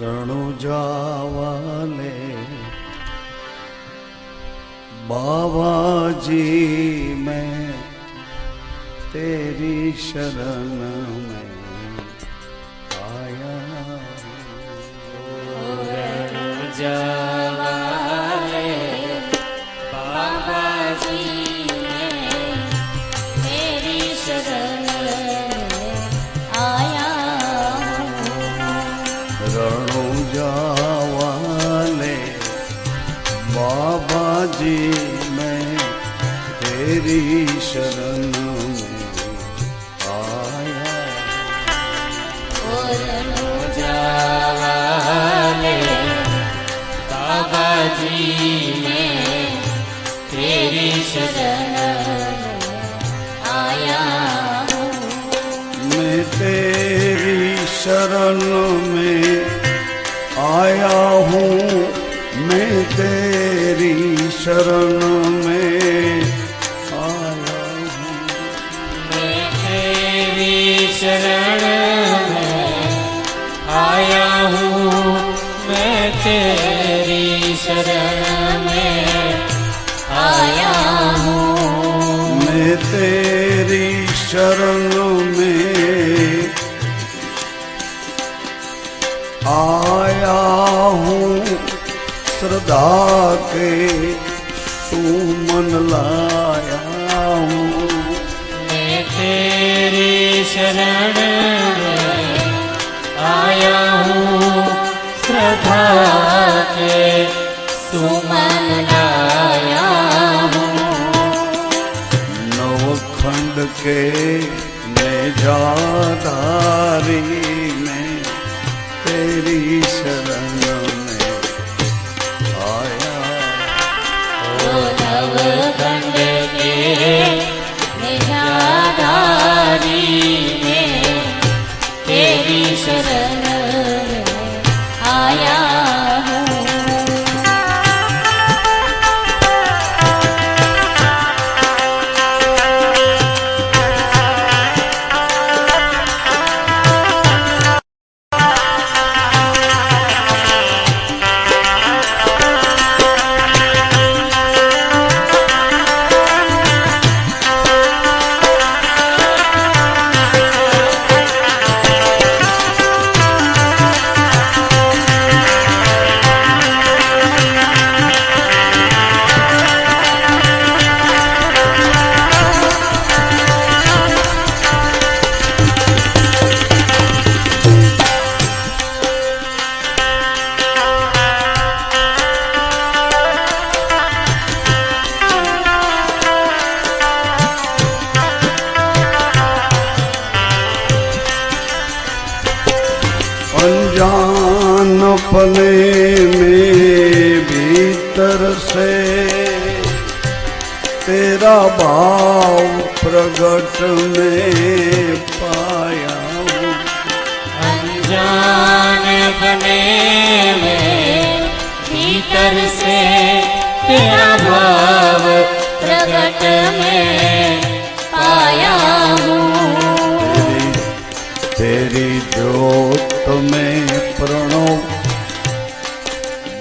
रणु जावाले बाबा जी मैं तेरी शरण में आया। जा शरण में आया हूँ तेरी शरण आया हूँ मैं तेरी शरण में आया हूँ मैं तेरी शरण में आया हूँ, श्रद्धा के सुमन लाया हूँ। मैं तेरी शरण में आया हूँ। श्रद्धा के सुमन लाया हूँ। नवखंड के नेजाधारी तेरी शरण तेरा भाव प्रगट में पाया। अनजान बने में भीतर से तेरा भाव प्रकट में पाया तेरी तेरी जोत में प्रणव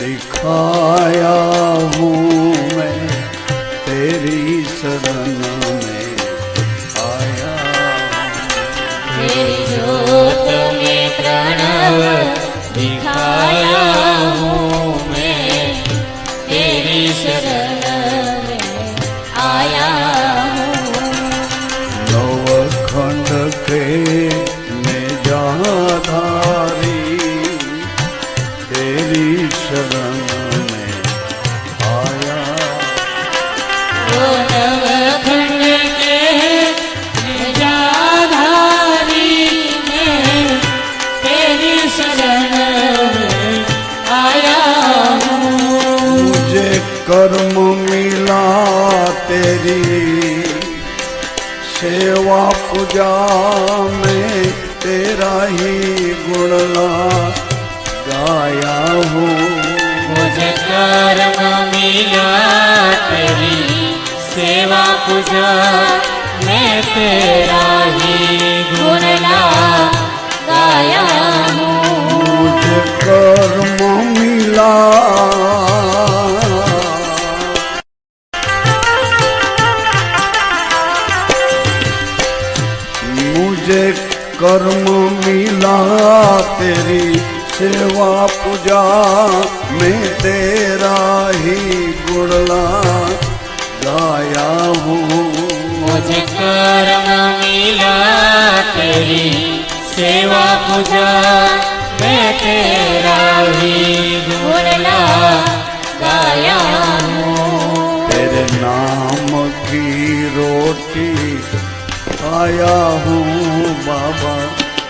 दिखाया हूँ। कर्म मिला तेरी। सेवा पूजा में तेरा ही गुणला गाया हूँ। मुझे कर्म मिला तेरी। सेवा पूजा मैं तेरा ही तेरी सेवा पूजा मैं तेरा ही गुणला गाया हूँ। मुझे कर्म मिला तेरी सेवा पूजा मैं तेरा ही गुड़ला गाया हूँ। तेरे नाम की रोटी आया हूँ बाबा।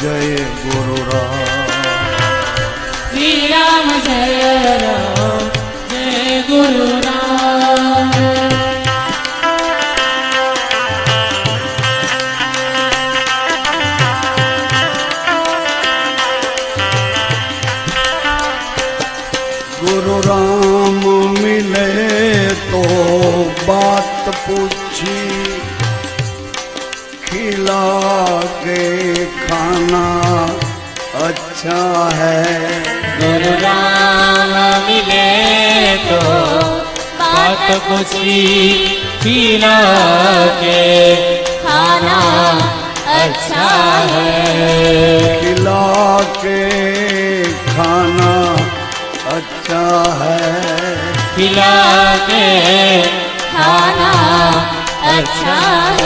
जय गुरु राम। श्री राम जय राम जय गुरु राम। गुरु राम मिले तो बात पूछी। खिला के खाना अच्छा है। गुरु राम मिले तो बात पूछी पीना के खाना अच्छा है। खिला के खाना अच्छा है। खिला के खाना अच्छा है।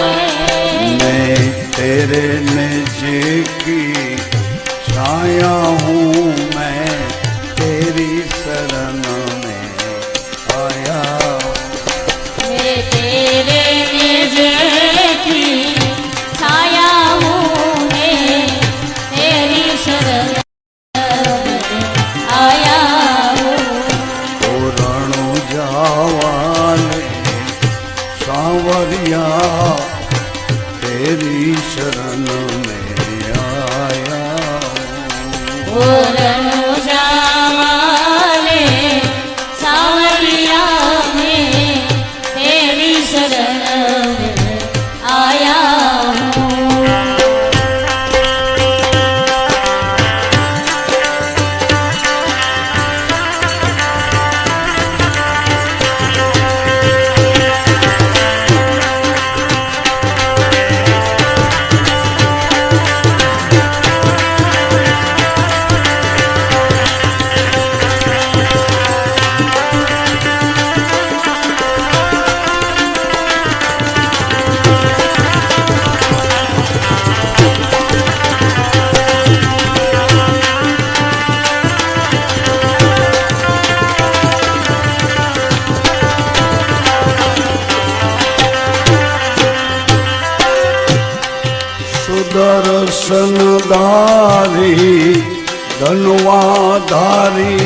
धनवाधारी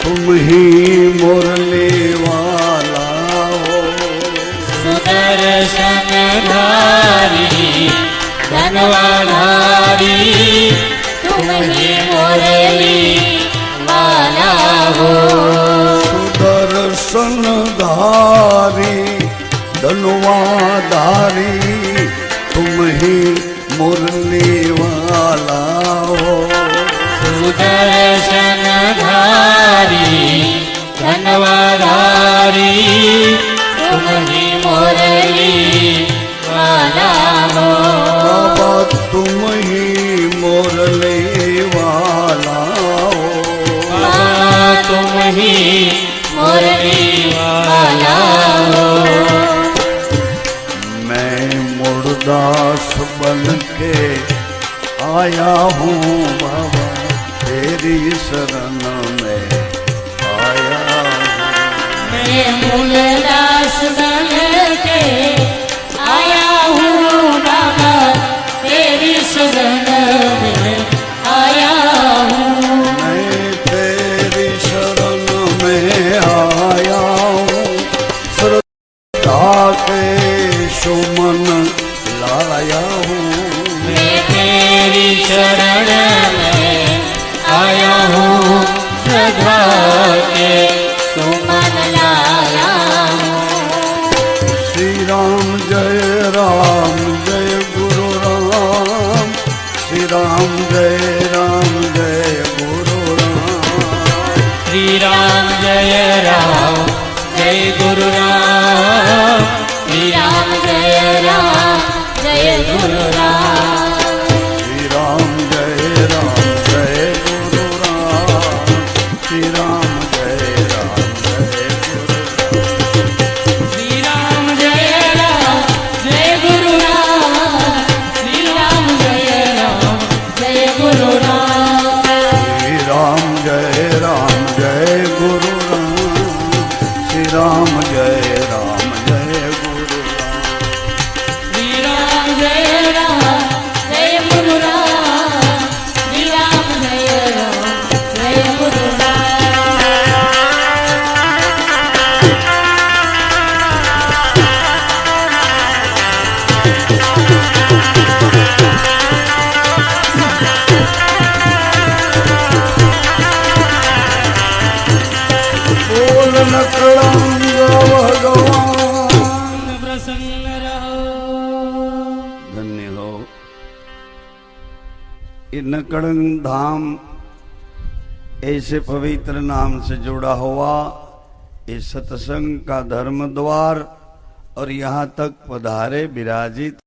तुम ही मुरली वाला हो। सुदर्शन धारी धनवाधारी तुम ही मुरली वाला हो। सुदर्शन धारी धनवाधारी तुम ही मुरली मुर्दास बन के आया हूँ बाबा, तेरी शरण में आया हूँ मैं मूलदास बन के आया हूँ बाबा, तेरी शरण शरण में आया हूँ श्रद्धा के सुमन लाया हूँ श्री राम जय राम जय गुरु राम श्री राम जय राम जय गुरु राम श्री राम जय राम जय गुरु राम श्री राम जय राम जय गुरु राम ये नकड़ंग धाम। ऐसे पवित्र नाम से जुड़ा हुआ इस सत्संग का धर्म द्वार और यहाँ तक पधारे विराजित